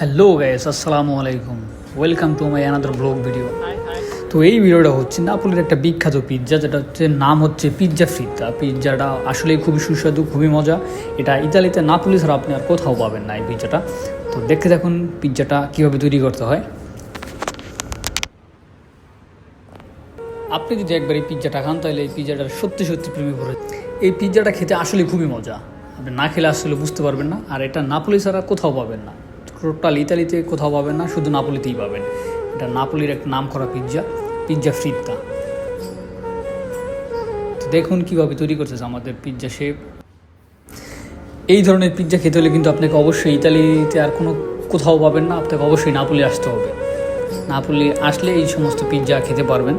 Hello guys আসসালামু আলাইকুম welcome to my another blog video তো এই ভিডিওটা হচ্ছে নাপোলির একটা বিখ্যাত পিৎজা যেটা হচ্ছে নাম হচ্ছে পিৎজা ফ্রিতা পিৎজাটা আসলেই খুবই সুস্বাদু, খুবই মজা। এটা ইতালিতে নাপোলি ছাড়া আপনি আর কোথাও পাবেন না এই পিৎজাটা তো দেখতে দেখুন পিৎজাটা কীভাবে তৈরি করতে হয়। আপনি যদি একবার এই পিৎজাটা খান, তাহলে এই পিৎজাটার সত্যি সত্যি প্রেমে পড়ে এই পিৎজাটা খেতে আসলে খুবই মজা। আপনি না খেলে আসলে বুঝতে পারবেন না। আর এটা নাপোলি ছাড়া কোথাও পাবেন না। টোটাল ইতালিতে কোথাও পাবেন না, শুধু নাপোলিতেই পাবেন। এটা নাপোলির একটা নাম করা পিৎজা পিৎজা ফ্রিতা তো দেখুন কীভাবে তৈরি করতেছে আমাদের পিৎজা শেপ এই ধরনের পিৎজা খেতে হলে কিন্তু আপনাকে অবশ্যই ইতালিতে আর কোনো কোথাও পাবেন না, আপনাকে অবশ্যই নাপোলি আসতে হবে। নাপোলি আসলে এই সমস্ত পিৎজা খেতে পারবেন।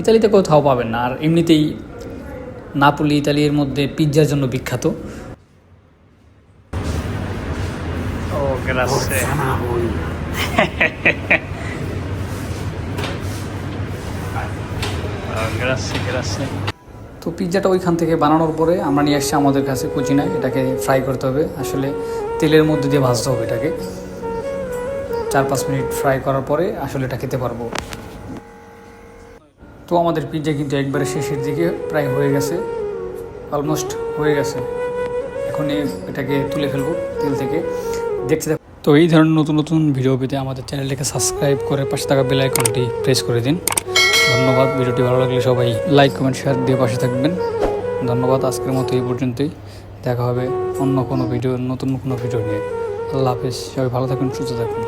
ইতালিতে কোথাও পাবেন না, আর এমনিতেই নাপোলি ইতালির মধ্যে পিৎজার জন্য বিখ্যাত। গ্রাসে গ্রাসে গ্রাসে তো পিৎজাটা ওইখান থেকে বানানোর পরে আমরা নিয়ে আসছি আমাদের কাছে কুচিনায়। এটাকে ফ্রাই করতে হবে। আসলে তেলের মধ্যে দিয়ে ভাজতে হবে এটাকে। চার পাঁচ মিনিট ফ্রাই করার পরে আসলে এটা খেতে পারব। তো আমাদের পিৎজা কিন্তু একবারে শেষের দিকে প্রায় হয়ে গেছে। অলমোস্ট হয়ে গেছে। এখন এটাকে তুলে ফেলব তেল থেকে। দেখতে থাকুন। তো এই ধরনের নতুন নতুন ভিডিও পেতে আমাদের চ্যানেলটিকে সাবস্ক্রাইব করে পাশে থাকা বেল আইকনটি প্রেস করে দিন। ধন্যবাদ। ভিডিওটি ভালো লাগলে সবাই লাইক কমেন্ট শেয়ার দিয়ে পাশে থাকবেন। ধন্যবাদ। আজকের মতো এই পর্যন্তই। দেখা হবে অন্য কোনো ভিডিও নতুন কোনো ভিডিও নিয়ে। আল্লাহ হাফেজ। সবাই ভালো থাকুন, সুস্থ থাকুন।